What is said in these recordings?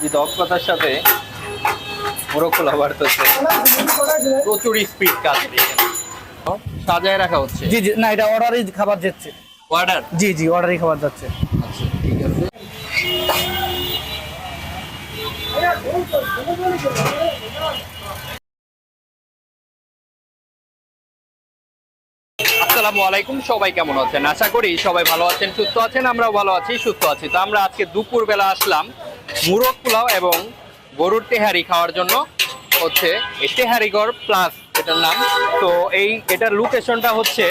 যে দক্ষতার সাথে মোরগগুলো বাড়তেছে প্রচুর স্পিড কাজ সাজায় রাখা হচ্ছে। জি জি না এটা অর্ডারই খাবার যাচ্ছে। অর্ডার জি জি অর্ডারই খাবার যাচ্ছে। আচ্ছা ঠিক আছে। আসসালামু আলাইকুম সবাই কেমন আছেন? আশা করি সবাই ভালো আছেন সুস্থ আছেন আমরাও ভালো আছি সুস্থ আছি। তো আমরা আজকে দুপুর বেলা আসলাম মুরগ পোলাও এবং গরুর তেহারি খাওয়ার জন্য হচ্ছে এই তেহারিগড় প্লাস এটার নাম। তো এই এটার লোকেশনটা হচ্ছে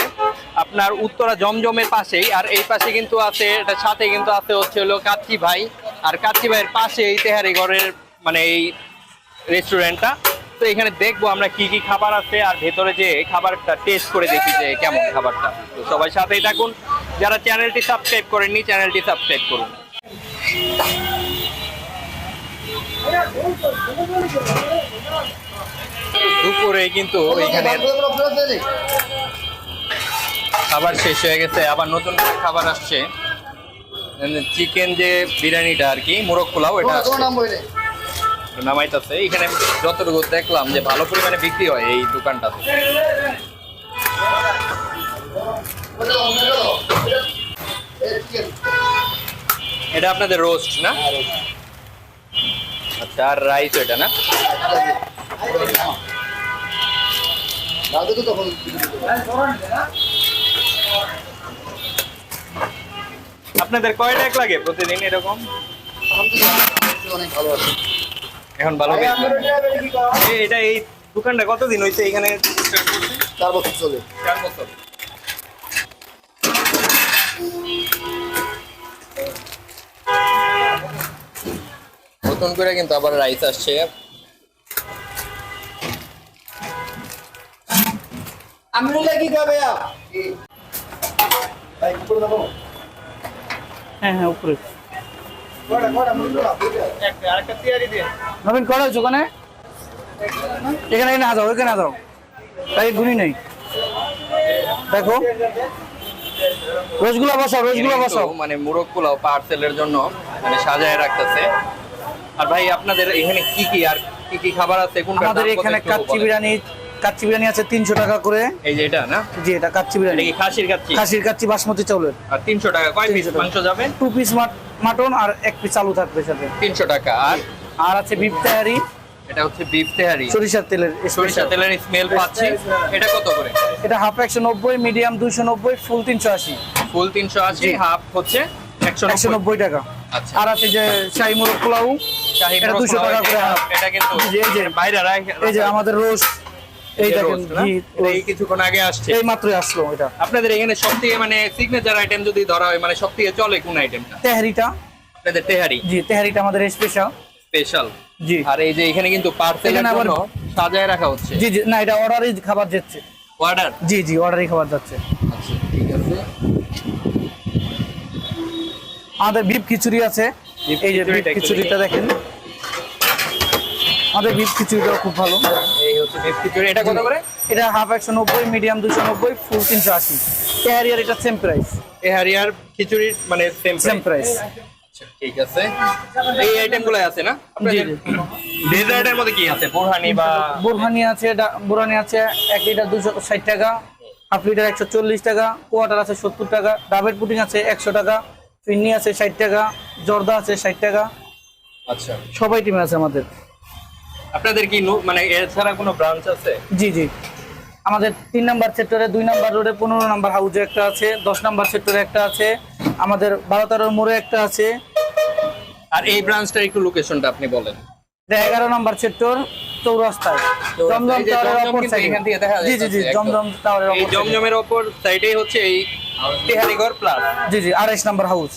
আপনার উত্তরা জমজমের পাশেই। আর এই পাশে কিন্তু আছে, এটার সাথে কিন্তু আছে হচ্ছে হলো কাচ্চি ভাই। আর কাচ্চি ভাইয়ের পাশে এই তেহারিগড়ের মানে এই রেস্টুরেন্টটা তো এখানে দেখব আমরা কি কি খাবার আছে আর ভেতরে যে খাবারটা টেস্ট করে দেখি যে কেমন খাবারটা। তো সবাই সাথেই থাকুন। যারা চ্যানেলটি সাবস্ক্রাইব করেননি চ্যানেলটি সাবস্ক্রাইব করুন। দুপুরে কিন্তু এখানে খাবার শেষ হয়ে গেছে আবার নতুন খাবার আসছে। চিকেন যে বিরিয়ানিটা আর কি মোরগ পোলাও এটা। নামাইতেছে। এখানে যতটুকু দেখলাম যে ভালো পরিমাণে বিক্রি হয় এই দোকানটাতে এটা আপনাদের রোস্ট না? আর রাইস এটা না? আপনাদের কয় টাকা লাগে প্রতিদিন এরকম? এখন ভালো এ- এটা এই দোকানটা কতদিন হয়েছে এখানে? চার বছর চলে। চার বছর। নতুন করে কিন্তু আবার রাইস আসছে। যাব হ্যাঁ হ্যাঁ উপরে। নবীন করা ওখানে? এখানে না যাও এখানে না যাও তাই গুনি নেই। দেখো। বসাও মানে মুরগ পোলাও পার্সেলের জন্য মানে সাজায় রাখতেছে। আর ভাই আপনাদের এখানে কি কি আর কি কি খাবার আছে? কোনটা আমাদের এখানে কাচ্চি বিরিয়ানি কাচ্চি বিরিয়ানি আছে তিনশো টাকা করে। এই যে এটা না? জি এটা কাচ্চি বিরিয়ানি। কি খাসির কাচ্চি? খাসির কাচ্চি বাসমতি চাউলের। আর তিনশো টাকা কয় পিস মাংস যাবে? টু পিস মাটন আর এক পিস আলু থাকবে সাথে। তিনশো টাকা আর? আর আছে বিফ তেহারি। এটা হচ্ছে বিফ তেহারি। সরিষার তেলের সরিষা special। তেলের স্মেল পাচ্ছি। এটা কত করে? এটা হাফ একশো নব্বই মিডিয়াম দুইশো নব্বই ফুল তিনশো আশি। ফুল তিনশো আশি জি। হাফ হচ্ছে একশো একশো নব্বই টাকা। আর আছে যে শাহি মোরগ পোলাও এটা মোরগ 200 পোলাও, টাকা করে এটা- কিন্তু এই যে। বাইরে এই যে আমাদের এই কিছুক্ষণ আগে আসছে। এই মাত্রই আসলো এটা। আপনাদের এখানে সব থেকে মানে সিগনেচার আইটেম যদি ধরা হয় মানে সব থেকে চলে কোন আইটেমটা তেহারিটা। আপনাদের তেহারি। জি তেহারিটা আমাদের স্পেশাল স্পেশাল জি। আর এই যে এখানে কিন্তু পার্সেলের এখানে আবার- জন্য সাজায় রাখা হচ্ছে। জি জি না এটা অর্ডারই খাবার যাচ্ছে। অর্ডার জি জি অর্ডারই খাবার যাচ্ছে। আচ্ছা ঠিক আছে। আমাদের বিফ খিচুড়ি আছে। এই যে বিফ খিচুড়িটা দেখেন। আমাদের বিফ খিচুড়িটাও খুব ভালো। এই হচ্ছে beef খিচুড়ি। এটা কত করে? এটা হাফ একশো নব্বই মিডিয়াম দুশো নব্বই ফুল তিনশো আশি। তেহারি আর এটা সেম প্রাইস তেহারি আর খিচুড়ির মানে সেম সেম প্রাইস ঠিক আছে। এই আইটেমগুলো আছে না? জি, ডেজার্টের মধ্যে কি আছে? বোরহানি বা বুরহানি আছে বুরহানি আছে এক লিটার দুশো ষাট টাকা হাফ লিটার একশো চল্লিশ টাকা কোয়াটার আছে সত্তর টাকা ডাবের পুডিং আছে একশো টাকা ফিন্নি আছে ষাট টাকা জর্দা আছে ষাট টাকা। আচ্ছা। সবাই টিমে আছে আমাদের। আপনাদের কি মানে এছাড়া কোনো ব্রাঞ্চ আছে? জি জি। আমাদের তিন নাম্বার সেক্টরে দুই নাম্বার রোডে পনেরো নাম্বার হাউজে একটা আছে দশ নাম্বার সেক্টরে একটা আছে আমাদের বারো তেরোর মোড়ে একটা আছে। আর এই ব্রাঞ্চটার একটু লোকেশনটা আপনি বলেন। এগারো নাম্বার সেক্টর চৌরাস্তায়। জমজম টাওয়ারের অপর সাইডে দেখা জি জি জি জমজম টাওয়ারের অপর জমজমের সাইডেই হচ্ছে এই তেহারিগড় প্লাস জি জি আড়াইশ নাম্বার হাউস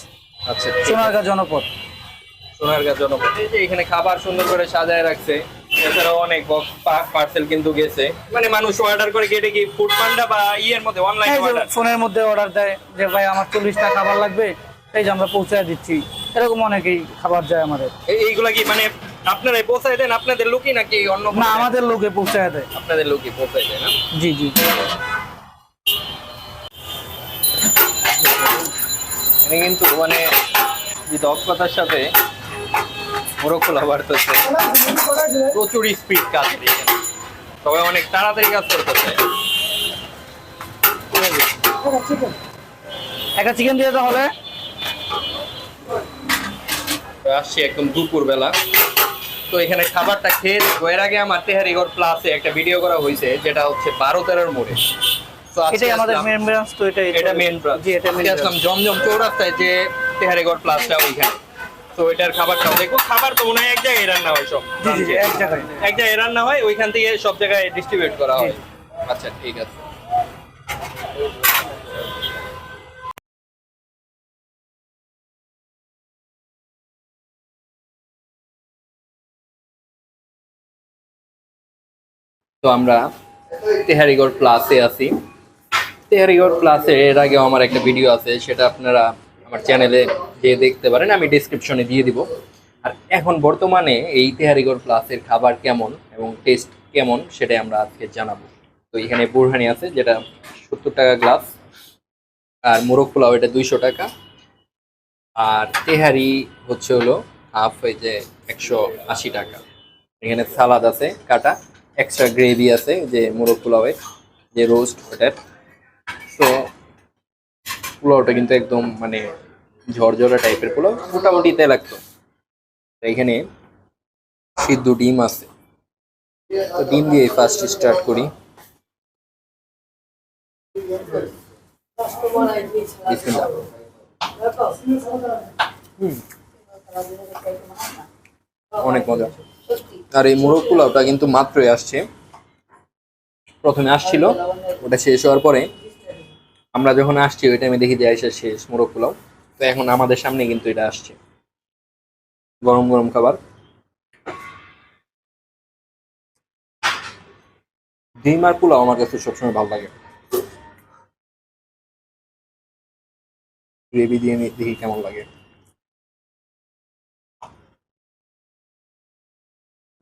আচ্ছা সোনারগাঁ জনপদ। সোনারগাঁ জনপদ। এই যে এখানে খাবার সুন্দর করে সাজায় রাখছে এছাড়াও অনেক বক্স পার্সেল কিন্তু গেছে। মানে মানুষ অর্ডার করে গেটে কি ফুড পান্ডা বা ইয়ের মধ্যে অনলাইন অর্ডার ফোনের মধ্যে অর্ডার দেয় যে ভাই আমার চল্লিশটা খাবার লাগবে এই যে আমরা পৌঁছে দিচ্ছি। এরকম অনেকেই খাবার যায় আমাদের। এইগুলা কি মানে আপনারাই পৌঁছায় দেন আপনাদের লোকই নাকি অন্য না আমাদের লোকে পৌঁছে দেয়। আপনাদের লোকই পৌঁছায় দেয় না? জি জি। এখানে কিন্তু মানে দক্ষতার সাথে মোরগ বাড়তেছে প্রচুর স্পিড কাজ সবাই অনেক তাড়াতাড়ি কাজ করতেছে একটা চিকেন দিয়ে তাহলে। আসছি একদম দুপুর বেলা তো এখানে খাবারটা খেয়ে এর আগে আমার তেহারিগড় প্লাসে একটা ভিডিও করা হয়েছে যেটা হচ্ছে বারো তেরোর মোড়ে। এটাই আমাদের মেন ব্রাঞ্চ তো এটাই এটা মেন ব্রাঞ্চ জি এটা মেন আসলাম জমজম চৌরাস্তায় যে তেহারিগড় প্লাসটা ওইখানে। তো এটার খাবারটাও দেখব। খাবার তো মনে হয় এক জায়গায় রান্না হয় সব জি জি জি, এক জায়গায়। এক জায়গায় রান্না হয় ওইখান থেকে সব জায়গায় ডিস্ট্রিবিউট করা হয়। আচ্ছা ঠিক আছে। তো আমরা তেহারিগড় প্লাসে আছি। তেহারিগড় প্লাসে এর আগেও আমার একটা ভিডিও আছে, সেটা আপনারা আমার চ্যানেলে গিয়ে দেখতে পারেন, আমি ডিসক্রিপশনে দিয়ে দিব। আর এখন বর্তমানে এই তেহারিগড় প্লাসের খাবার কেমন এবং টেস্ট কেমন, সেটাই আমরা আজকে জানাব। তো এখানে বুরহানি আছে, যেটা সত্তর টাকা গ্লাস আর মোরগ পোলাও এটা দুইশো টাকা। আর তেহারি হচ্ছে হলো হাফ এই যে একশো আশি টাকা। এখানে সালাদ আছে, কাটা এক্সট্রা গ্রেভি আছে, যে মোরগ পোলাওয়ের যে রোস্ট ওটার পোলাওটা কিন্তু একদম মানে ঝরঝরা টাইপের পোলাও, মোটামুটি লাগতো। তো এখানে সিদ্ধ ডিম আছে। তো ডিম দিয়ে ফার্স্ট স্টার্ট করি। অনেক মজা। আর এই মোরগ পোলাওটা কিন্তু মাত্রই আসছে। প্রথমে আসছিল, ওটা শেষ হওয়ার পরে আমরা যখন আসছি, ওই টাইমে দেখি যে এসে শেষ মোরগ পোলাও। তো এখন আমাদের সামনে কিন্তু এটা আসছে। গরম গরম খাবার। ডিম আর পোলাও আমার কাছে সবসময় ভালো লাগে। গ্রেভি দিয়ে দেখি কেমন লাগে।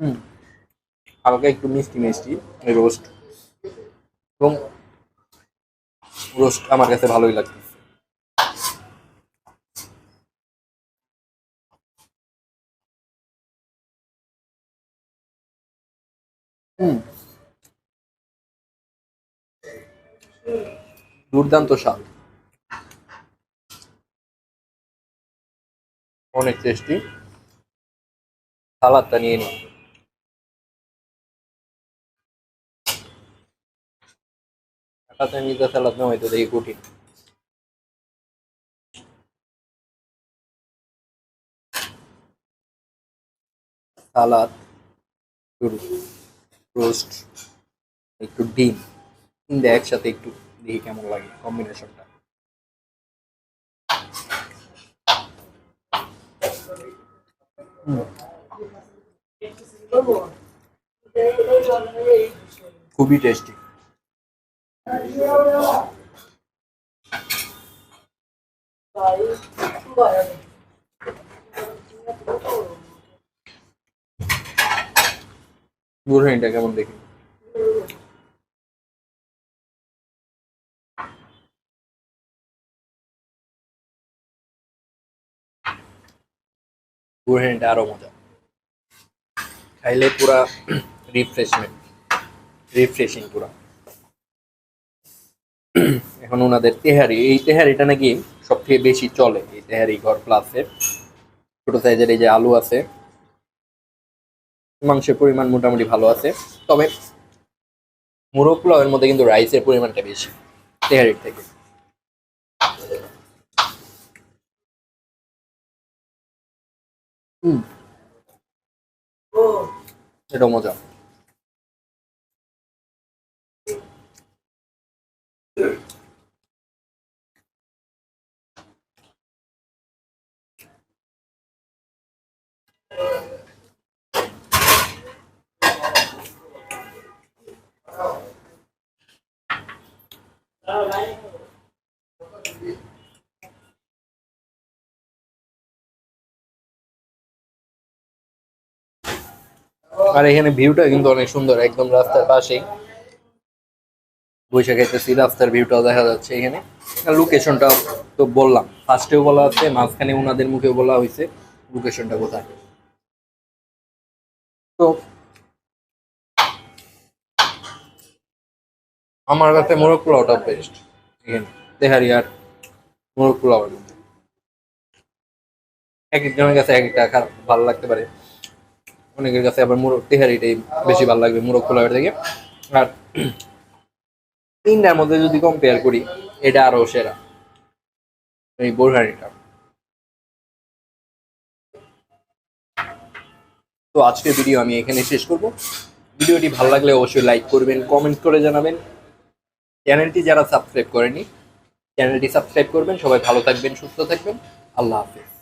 হুম, হালকা একটু মিষ্টি মিষ্টি রোস্ট এবং রোস্ট আমার কাছে ভালোই লাগছে। দুর্দান্ত স্বাদ। অনেক টেস্টি সালাদটা নিয়ে নিই নিতে সালাদ না হয়তো দেখি কঠিন। সালাদ রোস্ট, একটু ডিম তিনটে একসাথে একটু, দেখি কেমন লাগে কম্বিনেশনটা। খুবই টেস্টি বুড়হানিটা কেমন দেখি বুড়হানিটা আরও মজা খাইলে পুরা রিফ্রেশমেন্ট রিফ্রেশিং পুরা এখন ওনাদের তেহারি, এই তেহারিটা নাকি সব থেকে বেশি চলে, এই তেহারি ঘর প্লাসের ছোট সাইজের এই যে আলু আছে, মাংসের পরিমাণ মোটামুটি ভালো আছে, তবে মুরগ পোলাওয়ের মধ্যে কিন্তু রাইসের পরিমাণটা বেশি, তেহারির থেকে। হুম এটা মজা। আর এখানে ভিউটা কিন্তু অনেক সুন্দর, একদম রাস্তার পাশেই। বৈশাখ খাইতেছি রাস্তার ভিউটাও দেখা যাচ্ছে এখানে। লোকেশনটা তো বললাম ফার্স্টেও বলা আছে, মাঝখানে ওনাদের মুখেও বলা হয়েছে লোকেশনটা কোথায়। তো আমার কাছে মোরগ পোলাওটা বেস্ট তেহারি আর মোরগ পোলাওয়ের মধ্যে এক একজনের কাছে এক একটা খারাপ ভালো লাগতে পারে অনেকের কাছে আবার মোরগ তেহারিটাই বেশি ভালো লাগবে মোরগ পোলাওয়ের থেকে আর তিনটার মধ্যে যদি কম্পেয়ার করি এটা আরও সেরা এই বোরহানিটা তো আজকের ভিডিও আমি এখানে শেষ করব ভিডিওটি ভালো লাগলে অবশ্যই লাইক করবেন কমেন্ট করে জানাবেন চ্যানেলটি যারা সাবস্ক্রাইব করেনি চ্যানেলটি সাবস্ক্রাইব করবেন। সবাই ভালো থাকবেন সুস্থ থাকবেন। আল্লাহ হাফিজ।